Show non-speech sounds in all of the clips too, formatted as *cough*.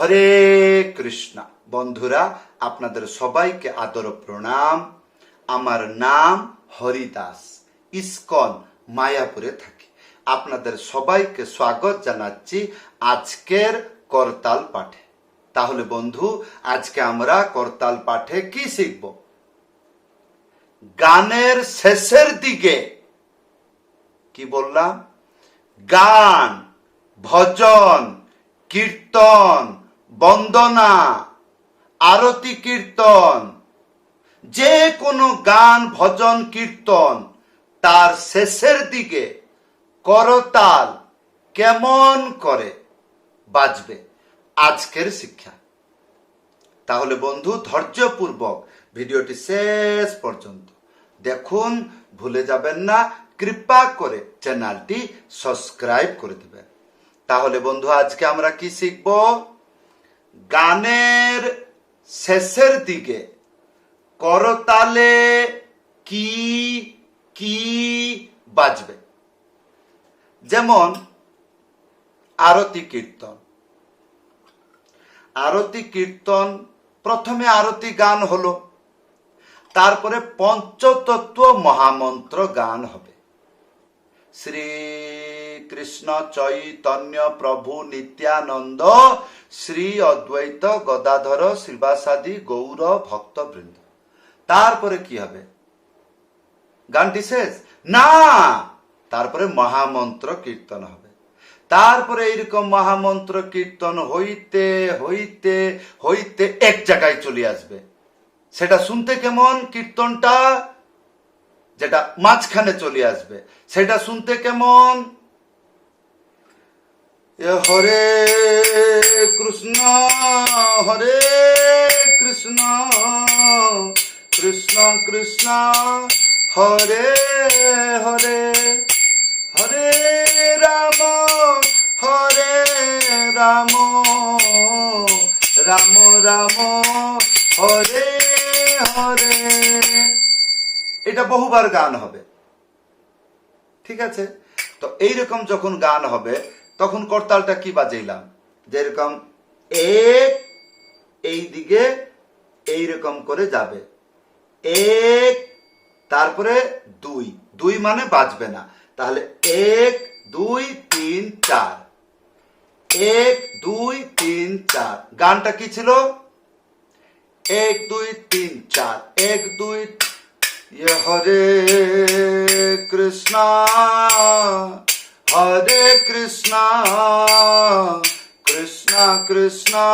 হরে কৃষ্ণ। বন্ধুরা, আপনাদের সবাইকে আদর প্রণাম। আমার নাম হরিদাস, ইস্কন, মায়াপুরে থাকি। আপনাদের সবাইকে স্বাগত জানাচ্ছি আজকের করতাল পাঠে। তাহলে বন্ধু, আজকে আমরা করতাল পাঠে কি শিখব? গানের শেষের দিকে কি বললাম? গান, ভজন, কীর্তন বন্দনা, আরতি কীর্তন, যে কোনো গান, ভজন, কীর্তন, তার শেষের দিকে করতাল কেমন করে বাজবে আজকের শিক্ষা। তাহলে বন্ধু, ধৈর্যপূর্বক ভিডিওটি শেষ পর্যন্ত দেখুন, ভুলে যাবেন না, কৃপা করে চ্যানেলটি সাবস্ক্রাইব করে দেবেন। তাহলে বন্ধু, আজকে আমরা কি শিখব? গানের শেষের দিকে, করতালে কি কি বাজবে? যেমন, আরতি কীর্তন। আরতি কীর্তন, প্রথমে আরতি গান হলো, তারপরে পঞ্চতত্ত্ব মহামন্ত্র গান হবে। শ্রী কৃষ্ণ চৈতন্য প্রভু নিত্যানন্দ শ্রী অদ্বৈত গদাধর শ্রীবাসাদি গৌর ভক্তবৃন্দ তারপরে কি হবে? গানটি শেষ? না! তারপরে মহামন্ত্র কীর্তন হবে। তারপরে এইরকম মহামন্ত্র কীর্তন হইতে হইতে হইতে এক জায়গায় চলে আসবে। সেটা শুনতে কেমন কীর্তনটা? যেটা মাঝখানে চলে আসবে। সেটা শুনতে কেমন? হরে কৃষ্ণ হরে কৃষ্ণ কৃষ্ণ কৃষ্ণ, হরে হরে হরে রাম হরে রাম রাম রাম, হরে হরে। এটা বহুবার গান হবে। ঠিক আছে? তো এইরকম যখন গান হবে, তখন করতালটা কি বাজাইলাম? যেরকম এক এই দিকে এইরকম করে যাবে। এক তারপরে দুই। দুই মানে বাজবে না। তাহলে এক, দুই, তিন, চার। এক, দুই, তিন, চার। গানটা কি ছিল? এক, দুই, তিন, চার। এক, দুই ये हरे कृष्णा हरे कृष्णा कृष्णा कृष्णा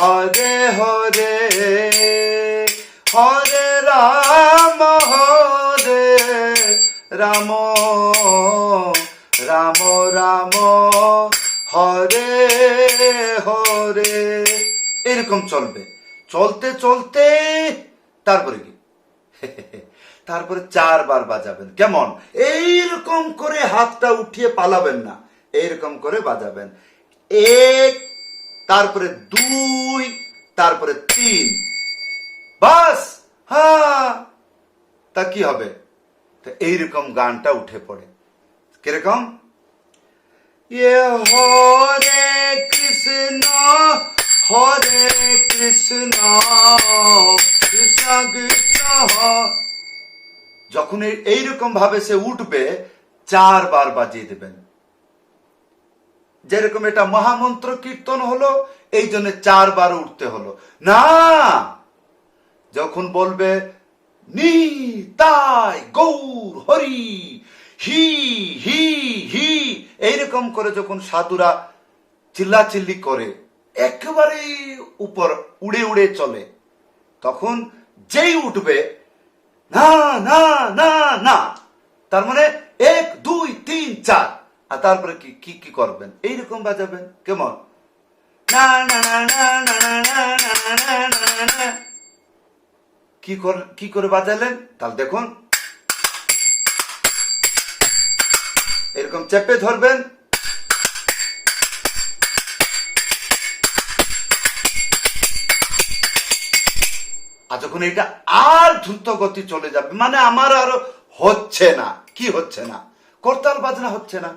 हरे हरे हरे राम हरे রাম রাম রাম হরে হরে এরকম চলবে চলতে চলতে তারপরে কি *laughs* তারপরে চারবার বাজাবেন। কেমন? এইরকম করে হাতটা উঠিয়ে পালাবেন না। এইরকম করে বাজাবেন। এক, তারপরে দুই, তারপরে তিন। বাস! হ্যাঁ তা কি হবে? তো এইরকম গানটা উঠে পড়ে। কীরকম? ইয়ে হরে কৃষ্ণ হরে কৃষ্ণ কৃষ্ণ কৃষ্ণ। যখন এই- এইরকম ভাবে সে উঠবে, চারবার বাজিয়ে দেবেন। যেরকম এটা মহামন্ত্র কীর্তন হলো, এই জন্য চারবার উঠতে হলো। না! যখন বলবে, নি, তাই, গৌর, হরি, হি হি হি, এইরকম করে যখন সাধুরা চিল্লাচিল্লি করে একেবারে উপর উড়ে উড়ে চলে তখন যেই উঠবে না না না না তার মানে এক দুই তিন চার আর তারপরে কি কি কি করবেন এইরকম বাজাবেন কেমন না না না না না না না না কি করে কি করে বাজালেন তাহলে দেখুন এরকম চেপে ধরবেন যখন এটা আর দ্রুত গতি চলে যাবে মানে আমার আরও হচ্ছে না। কি হচ্ছে না? করতাল বাজনা হচ্ছে না।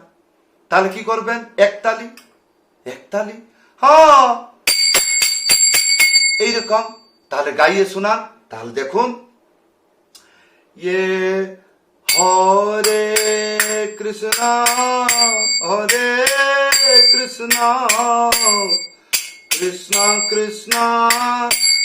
তাহলে কি করবেন? একতালি একতালি হ্যাঁ। এইরকম। তাহলে গাইয়ে শোনান। তাহলে দেখুন। ইয়ে হরে কৃষ্ণ হরে কৃষ্ণ কৃষ্ণ কৃষ্ণ।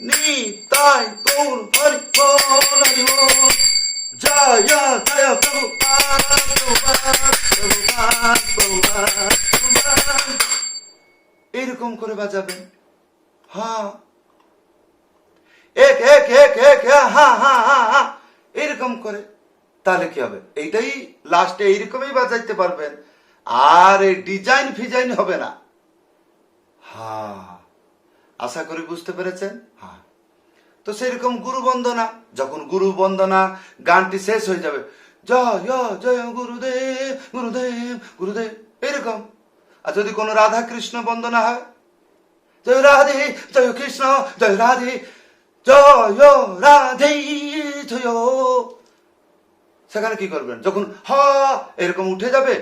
নিতাই হরি বল হরি বল জয় জয় এরকম করে হ্যাঁ। এক এক এক এক হ্যাঁ হ্যাঁ হ্যাঁ হ্যাঁ এরকম করে। তাহলে কি হবে? এইটাই লাস্টে এইরকমই বাজাইতে পারবেন। আর ডিজাইন ফিজাইন হবে না। হ্যাঁ। আশা করি বুঝতে পেরেছেন? হ্যাঁ। তো সেরকম গুরু বন্দনা, যখন গুরু বন্দনা গানটি শেষ হয়ে যাবে, জয় জয় গুরুদেব গুরুদেব গুরুদেব, এরকম। আর যদি কোনো রাধা কৃষ্ণ বন্দনা হয়, জয় রাধে, জয় কৃষ্ণ, জয় রাধে জয় রাধে সেখানে কি করবেন? যখন হ এরকম উঠে যাবে,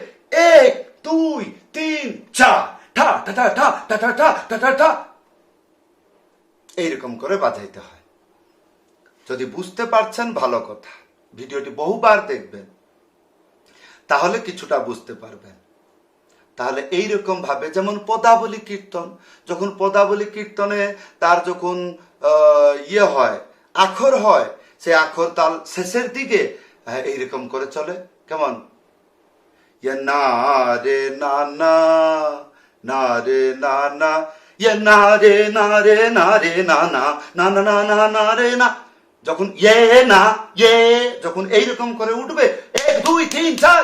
এক, দুই, তিন, চার ঠা ঠা ঠা ঠা ঠা ঠা ঠা ঠা এইরকম করে বাজাইতে হয়। যদি বুঝতে পারছেন ভালো কথা, ভিডিওটি বহুবার দেখবেন, তাহলে কিছুটা বুঝতে পারবেন। তাহলে এইরকম ভাবে যেমন পদাবলী কীর্তন, যখন পদাবলী কীর্তনে তার যখন ইয়ে হয়, আখর হয় সেই আখর তাল শেষের দিকে এইরকম করে চলে। কেমন? না রে না না রে না না ইয়ে না রে না রে না রে না না না না না না না রে না যখন ইয়ে না ইয়ে যখন এইরকম করে উঠবে এক দুই তিন চার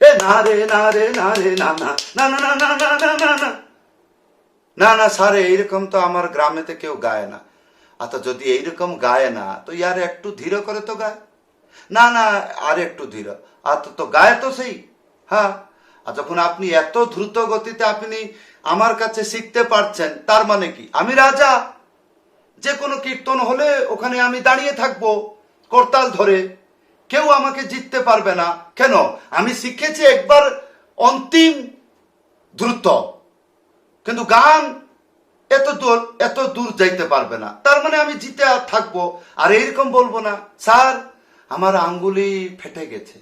এ না রে না রে না রে না না না না না না না না না না না না এইরকম তো আমার গ্রামেতে কেউ গায় না আচ্ছা যদি এইরকম গায় না তো ইয়ার একটু ধীর করে তো গায় না না আর একটু ধীর আর তো গায় তো সেই হ্যাঁ আর যখন আপনি এত দ্রুত গতিতে আপনি আমার কাছে শিখতে পারছেন, তার মানে কি? আমি রাজা। যে কোনো কীর্তন হলে ওখানে আমি দাঁড়িয়ে থাকব, করতাল ধরে। কেউ আমাকে জিততে পারবে না। কেন? আমি শিখেছি একবার অন্তিম দ্রুত। কিন্তু গান এত দূর এত দূর যাইতে পারবে না। তার মানে আমি জিতে আর থাকব। আর এইরকম বলব না, স্যার, আমার আঙ্গুলি ফেটে গেছে,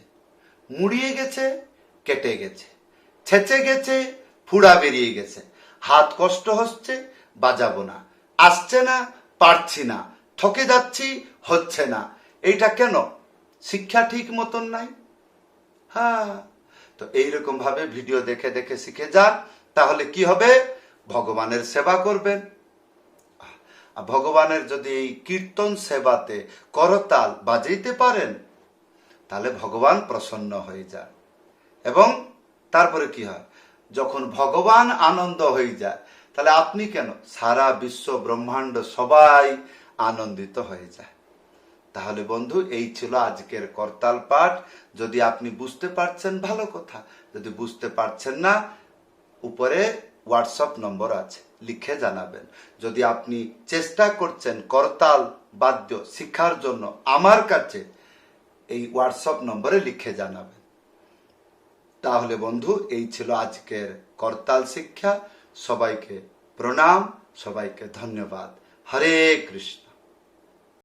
মুড়িয়ে গেছে, কেটে গেছে, ছেঁচে গেছে ফুড়া বেরিয়ে গেছে। হাত কষ্ট হচ্ছে, বাজাবো না। আসছে না, পারছি না। ঠকে যাচ্ছি, হচ্ছে না। এইটা কেন? শিক্ষা ঠিক মতন নাই? হ্যাঁ। তো এইরকম ভাবে ভিডিও দেখে দেখে শিখে যান, তাহলে কি হবে? ভগবানের সেবা করবেন। আর ভগবানের যদি এই কীর্তন সেবাতে করতাল বাজাইতে পারেন, তাহলে ভগবান প্রসন্ন হয়ে যান। এবং তারপরে কি হয়? যখন ভগবান আনন্দ হয়ে যায়, তাহলে আপনি কেন? সারা বিশ্ব ব্রহ্মাণ্ড সবাই আনন্দিত হয়ে যায়। তাহলে বন্ধু, এই ছিল আজকের করতাল পাঠ। যদি আপনি বুঝতে পারছেন, ভালো কথা। যদি বুঝতে পারছেন না, উপরে হোয়াটসঅ্যাপ নম্বর আছে, লিখে জানাবেন। যদি আপনি চেষ্টা করছেন করতাল বাদ্য শিক্ষার জন্য, আমার কাছে এই হোয়াটসঅ্যাপ নম্বরে লিখে জানাবেন। তাহলে বন্ধু এই ছিল আজকের করতাল শিক্ষা। সবাইকে প্রণাম সবাইকে ধন্যবাদ। হরে কৃষ্ণ।